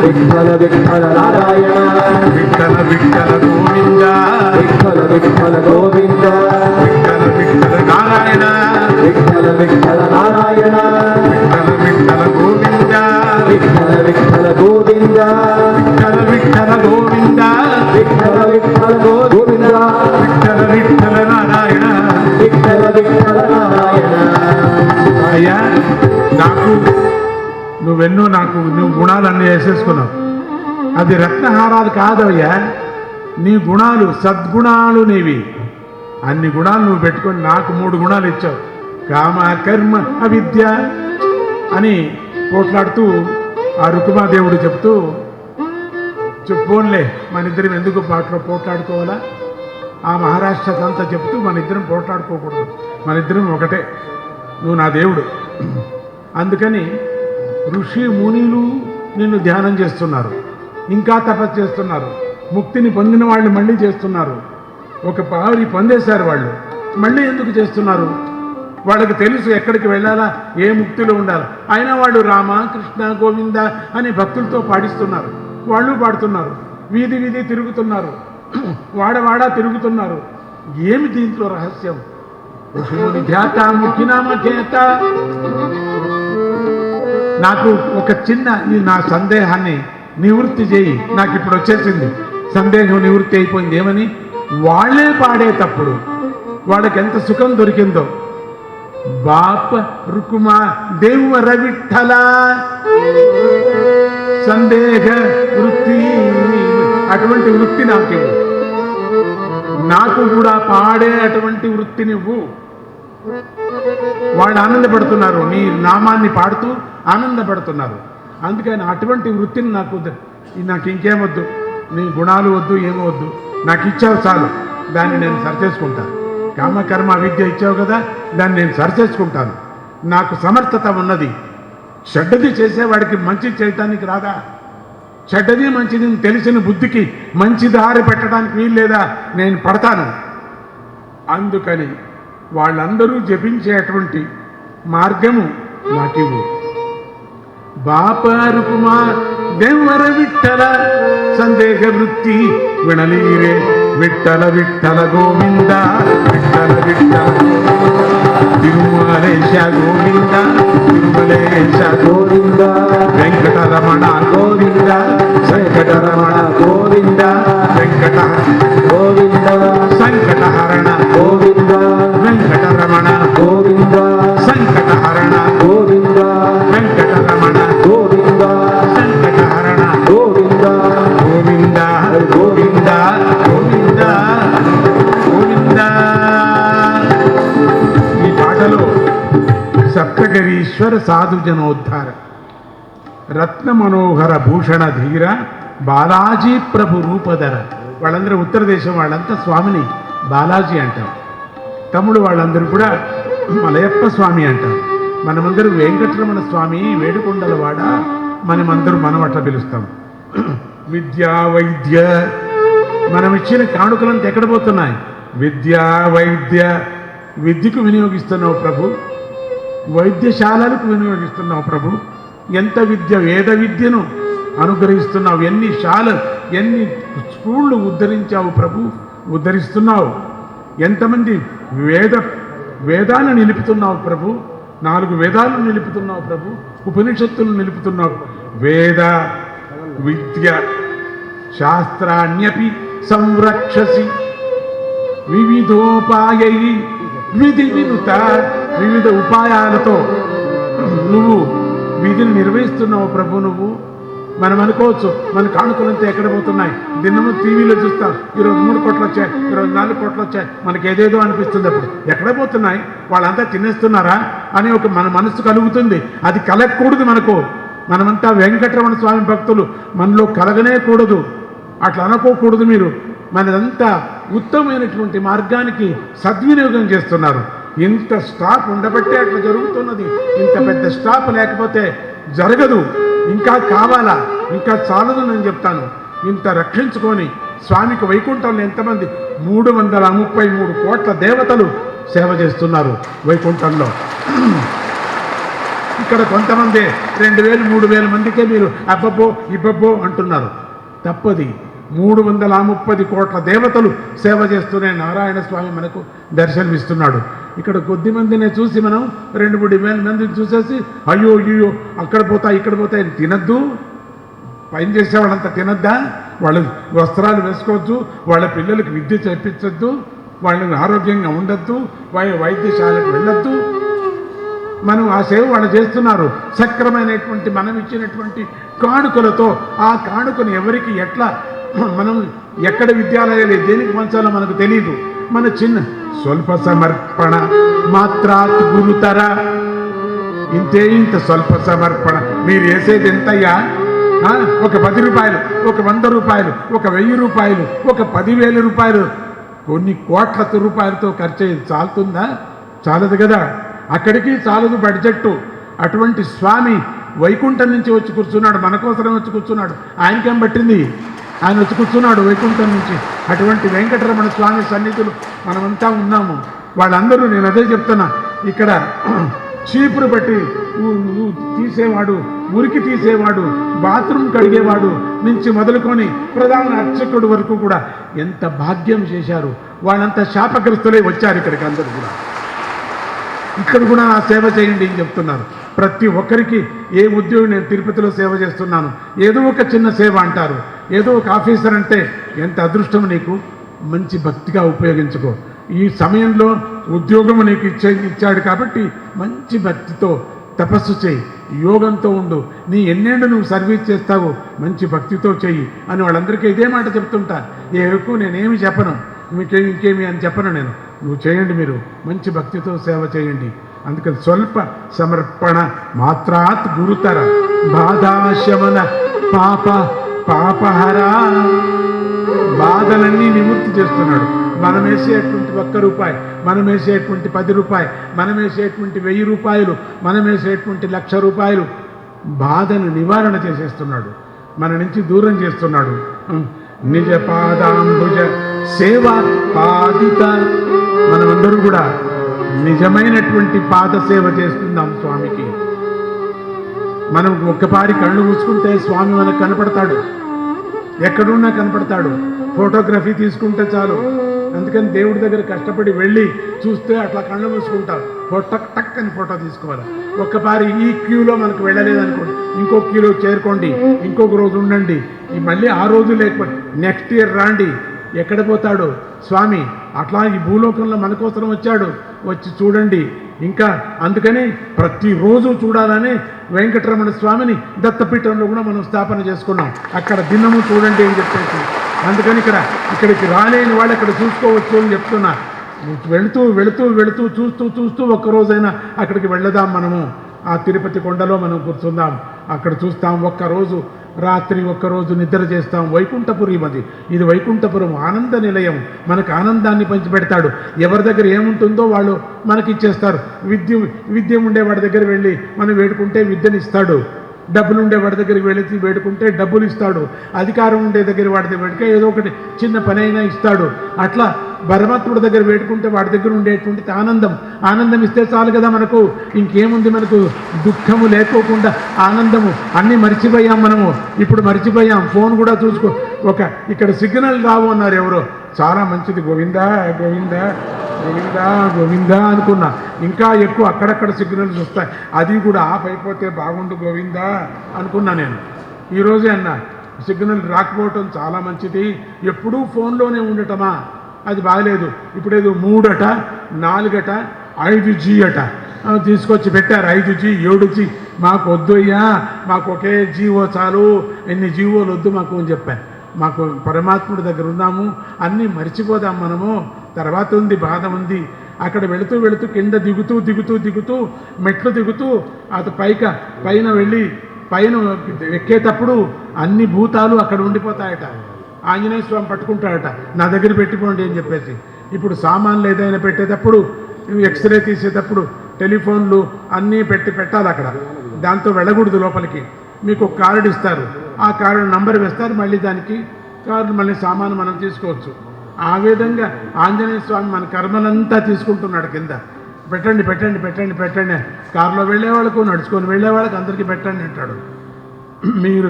വിട്ടല വിട്ടല നാരായണ. വിട്ടല വിട്ടല ഗോവിന്ദ. വിട്ടല വിട്ടല ഗോവിന്ദ. వెన్ను నాకు నువ్వు గుణాలన్నీ వేసేసుకున్నావు. అది రత్నహారాలు కాదయ్యా. నీ గుణాలు సద్గుణాలు నీవి. అన్ని గుణాలు నువ్వు పెట్టుకొని నాకు మూడు గుణాలు ఇచ్చావు. కామ కర్మ అవిద్య అని పోట్లాడుతూ ఆ రుకుమాదేవుడు చెప్తూ చెప్పుకోనులే మన ఇద్దరం ఎందుకు పాటలో పోట్లాడుకోవాలా? ఆ మహారాష్ట్రకంతా చెప్తూ మన ఇద్దరం పోట్లాడుకోకూడదు. మన ఇద్దరం ఒకటే. నువ్వు నా దేవుడు. అందుకని ఋషి మునిలు నిన్ను ధ్యానం చేస్తున్నారు. ఇంకా తపస్సు చేస్తున్నారు. ముక్తిని పొందిన వాళ్ళు మళ్ళీ చేస్తున్నారు. ఒక పారి పొందేశారు వాళ్ళు. మళ్ళీ ఎందుకు చేస్తున్నారు? వాళ్ళకి తెలుసు ఎక్కడికి వెళ్ళాలా ఏ ముక్తిలో ఉండాలి. అయినా వాళ్ళు రామ కృష్ణ గోవింద అని భక్తులతో పాడిస్తున్నారు. వాళ్ళు పాడుతున్నారు. వీధి వీధి తిరుగుతున్నారు. వాడవాడ తిరుగుతున్నారు. ఏమి దీంట్లో రహస్యం? ధ్యాత ముఖ్యనామ చేత నాకు ఒక చిన్న ఈ నా సందేహాన్ని నివృత్తి చేయి. నాకు ఇప్పుడు వచ్చేసింది. సందేహం నివృత్తి అయిపోయింది. ఏమని? వాళ్ళే పాడేటప్పుడు వాళ్ళకి ఎంత సుఖం దొరికిందో. బాప రుకుమా దేవ రవిఠల సందేహ వృత్తి. అటువంటి వృత్తి నాకు నాకు కూడా పాడే అటువంటి వృత్తినివ్వు. వాళ్ళు ఆనందపడుతున్నారు. నీ నామాన్ని పాడుతూ ఆనందపడుతున్నారు. అందుకని అటువంటి వృత్తిని నాకు వద్దు. నాకు ఇంకేమొద్దు నీ గుణాలు వద్దు ఏమో వద్దు. నాకు ఇచ్చావు చాలు. దాన్ని నేను సరిచేసుకుంటాను కామకర్మ విద్య ఇచ్చావు కదా దాన్ని నేను సరిచేసుకుంటాను. నాకు సమర్థత ఉన్నది. చెడ్డది చేసేవాడికి మంచి చేయటానికి రాదా? చెడ్డది మంచిది తెలిసిన బుద్ధికి మంచి దారి పెట్టడానికి వీలు లేదా నేను పడతాను. అందుకని వాళ్ళందరూ జపించేటువంటి మార్గము నాకివ్వు బాపరుకుమా దేవర విట్టల సందేహ వృత్తి వినలీరే విట్టల విట్టల గోవింద విట్టల విట్టల తిరుమలేశ గోవింద తిరుమలేశ గోవింద వెంకటరమణ గోవింద వెంకటరమణ గోవింద. ఈశ్వర సాధు జనోద్ధార రత్న మనోహర భూషణ ధీర బాలాజీ ప్రభు రూపధర. వాళ్ళందరూ ఉత్తర దేశం వాళ్ళంతా స్వామిని బాలాజీ అంటారు. తమ్ముడు వాళ్ళందరూ కూడా మలయప్ప స్వామి అంటారు. మనమందరూ వెంకటరమణ స్వామి వేడుకొండలవాడ మనమందరూ మనం అట్లా పిలుస్తాం. విద్యా వైద్య. మనం ఇచ్చిన కానుకలంతా ఎక్కడ పోతున్నాయి? విద్యా వైద్య. విద్యకు వినియోగిస్తున్నావు ప్రభు. వైద్యశాలలకు వినియోగిస్తున్నావు ప్రభు. ఎంత విద్య వేద విద్యను అనుగ్రహిస్తున్నావు? ఎన్ని శాల ఎన్ని స్కూళ్ళు ఉద్ధరించావు ప్రభు? ఉద్ధరిస్తున్నావు. ఎంతమంది వేద వేదాలను నిలుపుతున్నావు ప్రభు? నాలుగు వేదాలను నిలుపుతున్నావు ప్రభు. ఉపనిషత్తులను నిలుపుతున్నావు. వేద విద్య శాస్త్రాణ్యపి సంరక్షసి. వివిధోపాయై విధి వినుత వివిధ ఉపాయాలతో నువ్వు విధిని నిర్వహిస్తున్నావు ప్రభు నువ్వు. మనం అనుకోవచ్చు మన కానుకలంతా ఎక్కడ పోతున్నాయి? దినము టీవీలో చూస్తాం ఈరోజు మూడు కోట్లు వచ్చాయి ఈరోజు నాలుగు కోట్లు వచ్చాయి. మనకి ఏదేదో అనిపిస్తుంది అప్పుడు. ఎక్కడ పోతున్నాయి? వాళ్ళంతా తినేస్తున్నారా? అని ఒక మన మనసు కలుగుతుంది. అది కలగకూడదు మనకు. మనమంతా వెంకటరమణ స్వామి భక్తులు. మనలో కలగనే కూడదు అట్లా అనుకోకూడదు మీరు. మనదంతా ఉత్తమమైనటువంటి మార్గానికి సద్వినియోగం చేస్తున్నారు. ఇంత స్టాప్ ఉండబట్టే అట్లా జరుగుతున్నది. ఇంత పెద్ద స్టాప్ లేకపోతే జరగదు. ఇంకా కావాలా? ఇంకా చాలదు నేను చెప్తాను. ఇంత రక్షించుకొని స్వామికి వైకుంఠంలో ఎంతమంది? మూడు వందల ముప్పై మూడు కోట్ల దేవతలు సేవ చేస్తున్నారు వైకుంఠంలో. ఇక్కడ కొంతమంది రెండు వేలు మూడు వేల మందికే మీరు అబ్బబ్బో ఇబ్బబ్బో అంటున్నారు. తప్పది. మూడు వందల ముప్పది కోట్ల దేవతలు సేవ చేస్తూనే నారాయణ స్వామి మనకు దర్శనమిస్తున్నాడు. ఇక్కడ కొద్ది మందినే చూసి మనం రెండు మూడు వేల మందిని చూసేసి అయ్యో అయ్యో అక్కడ పోతా ఇక్కడ పోతా తినద్దు. పైన చేసే వాళ్ళంతా తినద్దా? వాళ్ళ వస్త్రాలు వేసుకోవద్దు వాళ్ళ పిల్లలకు విద్య చేపించొద్దు వాళ్ళని ఆరోగ్యంగా ఉండొద్దు వాళ్ళ వైద్యశాలకు వెళ్ళొద్దు. మనం ఆ సేవ వాళ్ళు చేస్తున్నారు. సక్రమైనటువంటి మనం ఇచ్చినటువంటి కానుకలతో ఆ కానుకను ఎవరికి ఎట్లా మనం ఎక్కడ విద్యాలయాలు దేనికి పంచాలో మనకు తెలియదు మన చిన్న స్వల్ప సమర్పణ మాత్రాత్ గురుతర. ఇంతే ఇంత స్వల్ప సమర్పణ. మీరు వేసేది ఎంతయ్యా? ఒక పది రూపాయలు ఒక వంద రూపాయలు ఒక వెయ్యి రూపాయలు ఒక పదివేల రూపాయలు. కొన్ని కోట్ల రూపాయలతో ఖర్చు అయ్యేది చాలుతుందా? చాలదు కదా. అక్కడికి చాలదు బడ్జెట్ అటువంటి స్వామి వైకుంఠం నుంచి వచ్చి కూర్చున్నాడు మన కోసరం వచ్చి కూర్చున్నాడు. ఆయనకేం పట్టింది? ఆయన వచ్చి కూర్చున్నాడు వైకుంఠం నుంచి. అటువంటి వెంకటరమణ స్వామి సన్నిధులు మనమంతా ఉన్నాము. వాళ్ళందరూ నేను అదే చెప్తున్నా. ఇక్కడ చీపురు బట్టి తీసేవాడు ఉరికి తీసేవాడు బాత్రూమ్ కడిగేవాడు నుంచి మొదలుకొని ప్రధాన అర్చకుడు వరకు కూడా ఎంత భాగ్యం చేశారు. వాళ్ళంతా శాపగ్రస్తులే వచ్చారు ఇక్కడికి అందరూ కూడా. ఇక్కడ కూడా నా సేవ చేయండి అని చెప్తున్నారు. ప్రతి ఒక్కరికి ఏ ఉద్యోగి నేను తిరుపతిలో సేవ చేస్తున్నాను? ఏదో ఒక చిన్న సేవ అంటారు. ఏదో ఒక ఆఫీసర్ అంటే ఎంత అదృష్టం నీకు? మంచి భక్తిగా ఉపయోగించుకో. ఈ సమయంలో ఉద్యోగం నీకు ఇచ్చే ఇచ్చాడు కాబట్టి మంచి భక్తితో తపస్సు చేయి. యోగంతో ఉండు. నీ ఎన్నేళ్ళు నువ్వు సర్వీస్ చేస్తావో మంచి భక్తితో చెయ్యి అని వాళ్ళందరికీ ఇదే మాట చెప్తుంటా. ఏ ఎక్కువ నేనేమి చెప్పను? మీకేమి ఇంకేమి అని చెప్పను నేను. నువ్వు చేయండి మీరు. మంచి భక్తితో సేవ చేయండి. అందుకని స్వల్ప సమర్పణ మాత్రాత్ గురుతర. బాధాశమన పాప పాపహరా. బాధలన్నీ నివృత్తి చేస్తున్నాడు. మనం వేసేటువంటి ఒక్క రూపాయి మనం వేసేటువంటి పది రూపాయి మనం వేసేటువంటి వెయ్యి రూపాయలు మనం వేసేటువంటి లక్ష రూపాయలు బాధను నివారణ చేసేస్తున్నాడు. మన నుంచి దూరం చేస్తున్నాడు. నిజ పాదాంబుజ సేవ పాదిత మనమందరూ కూడా నిజమైనటువంటి పాద సేవ చేస్తుందాం స్వామికి. మనం ఒక్కపారి కళ్ళు మూసుకుంటే స్వామి మనకు కనపడతాడు. ఎక్కడున్నా కనపడతాడు. ఫోటోగ్రఫీ తీసుకుంటే చాలు. అందుకని దేవుడి దగ్గర కష్టపడి వెళ్ళి చూస్తే అట్లా కళ్ళు మూసుకుంటాం ఫోటో టక్ అని ఫోటో తీసుకోవాలి. ఒక్కపారి ఈ క్యూలో మనకు వెళ్ళలేదనుకోండి. ఇంకో క్యూలో చేరుకోండి. ఇంకొక రోజు ఉండండి. ఈ మళ్ళీ ఆ రోజు లేకపోతే నెక్స్ట్ ఇయర్ రాండి. ఎక్కడ పోతాడు? స్వామి అట్లా ఈ భూలోకంలో మన కోసం వచ్చాడు. వచ్చి చూడండి. ఇంకా అందుకని ప్రతిరోజు చూడాలని వెంకటరమణ స్వామిని దత్తపీఠంలో కూడా మనం స్థాపన చేసుకున్నాం. అక్కడ దినము చూడండి అని చెప్పేసి. అందుకని ఇక్కడ ఇక్కడికి రాలేని వాళ్ళు ఇక్కడ చూసుకోవచ్చు అని చెప్తున్నా. వెళుతూ వెళుతూ వెళుతూ చూస్తూ చూస్తూ ఒక్క రోజైనా అక్కడికి వెళ్ళదాం మనము. ఆ తిరుపతి కొండలో మనం కూర్చుందాం. అక్కడ చూస్తాం ఒక్కరోజు రాత్రి ఒక్కరోజు నిద్ర చేస్తాం. వైకుంఠపురం అది ఇది వైకుంఠపురం ఆనంద నిలయం. మనకు ఆనందాన్ని పంచిపెడతాడు. ఎవరి దగ్గర ఏముంటుందో వాళ్ళు మనకి ఇచ్చేస్తారు విద్య విద్య ఉండే వాడి దగ్గర వెళ్ళి మనం వేడుకుంటే విద్యను ఇస్తాడు డబ్బులు ఉండే వాడి దగ్గరికి వెళితే వేడుకుంటే డబ్బులు ఇస్తాడు అధికారం ఉండే దగ్గర వాడి దగ్గర వేడుక ఏదో ఒకటి చిన్న పని అయినా ఇస్తాడు. అట్లా పరమాత్ముడి దగ్గర వేడుకుంటే వాడి దగ్గర ఉండేటువంటి ఆనందం. ఆనందం ఇస్తే చాలు కదా మనకు. ఇంకేముంది మనకు? దుఃఖము లేకోకుండా ఆనందము. అన్నీ మర్చిపోయాం మనము. ఇప్పుడు మర్చిపోయాం. ఫోన్ కూడా చూసుకో. ఒక ఇక్కడ సిగ్నల్ రావు అన్నారు ఎవరో. చాలా మంచిది. గోవిందా గోవిందా. గోవిందా గోవిందా అనుకున్నా. ఇంకా ఎక్కువ అక్కడక్కడ సిగ్నల్స్ వస్తాయి. అది కూడా ఆఫ్ అయిపోతే బాగుండు గోవిందా అనుకున్నా నేను. ఈరోజే అన్నా సిగ్నల్ రాకపోవటం చాలా మంచిది. ఎప్పుడూ ఫోన్లోనే ఉండటమా? అది బాగలేదు. ఇప్పుడేదో మూడట నాలుగట ఐదు జీ అట. తీసుకొచ్చి పెట్టారు. ఐదు జీ ఏడు జీ. మాకు వద్దు అయ్యా. మాకు ఒకే జీవో చాలు. ఎన్ని జీవోలు వద్దు మాకు అని చెప్పాను మాకు పరమాత్ముడి దగ్గర ఉన్నాము. అన్నీ మర్చిపోదాం మనము. తర్వాత ఉంది బాధ ఉంది. అక్కడ వెళుతూ వెళుతూ కింద దిగుతూ దిగుతూ దిగుతూ మెట్లు దిగుతూ అటు పైక పైన వెళ్ళి పైన ఎక్కేటప్పుడు అన్ని భూతాలు అక్కడ ఉండిపోతాయట. ఆంజనేయ స్వామి పట్టుకుంటాడట నా దగ్గర పెట్టిపోండి అని చెప్పేసి. ఇప్పుడు సామాన్లు ఏదైనా పెట్టేటప్పుడు ఎక్స్రే తీసేటప్పుడు టెలిఫోన్లు అన్నీ పెట్టి పెట్టాలి అక్కడ. దాంతో వెళ్ళకూడదు లోపలికి. మీకు ఒక కార్డు ఇస్తారు. ఆ కార్డు నంబర్ వేస్తారు మళ్ళీ దానికి కార్డు మళ్ళీ సామాను మనం తీసుకోవచ్చు. ఆ విధంగా ఆంజనేయ స్వామి మన కర్మలంతా తీసుకుంటున్నాడు కింద. పెట్టండి పెట్టండి పెట్టండి పెట్టండి. కారులో వెళ్ళే వాళ్ళకు నడుచుకొని వెళ్ళే వాళ్ళకి అందరికీ పెట్టండి అంటాడు. మీరు